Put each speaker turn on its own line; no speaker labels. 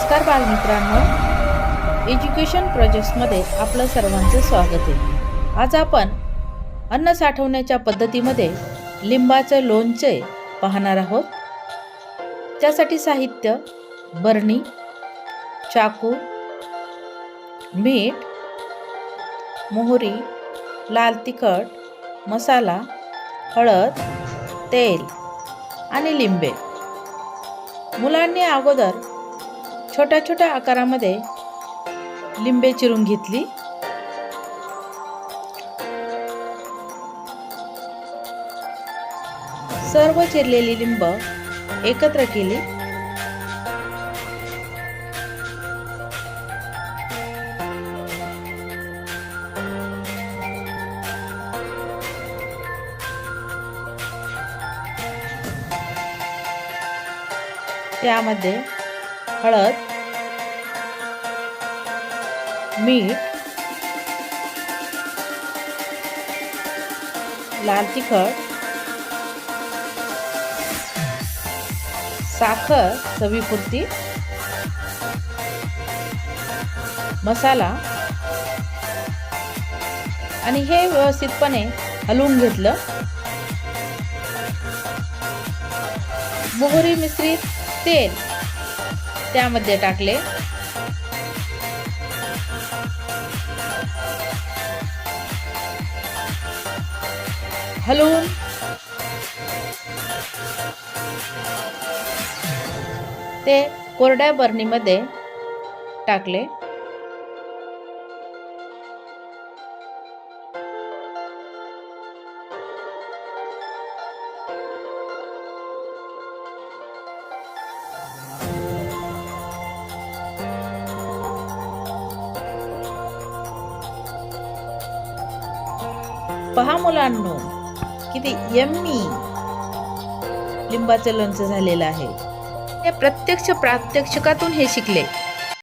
नमस्कार बालमित्रांनो. एज्युकेशन प्रोजेक्ट्समध्ये आपलं सर्वांचं स्वागत आहे. आज आपण अन्न साठवण्याच्या पद्धतीमध्ये लिंबाचं लोणचे पाहणार आहोत. त्यासाठी साहित्य बरणी चाकू मीठ मोहरी लाल तिखट मसाला हळद तेल आणि लिंबे. मुलांनी अगोदर छोट्या छोट्या आकारामध्ये लिंबे चिरून घेतली. सर्व चिरलेली लिंब एकत्र केली. त्यामध्ये हळद मीठ लाल तिखट साखर चवीपुरती मसाला. आणि हे व्यवस्थितपणे हलवून घेतलं. मोहरी मिश्रित तेल. त्यामध्ये टाकले. हलवून. ते कोरड्या बरणीमध्ये टाकले. पहा मुलांनो किती यम्मी लिंबाचं लोणचं झालेलं आहे. हे प्रत्यक्ष प्रात्यक्षिकातून हे शिकले.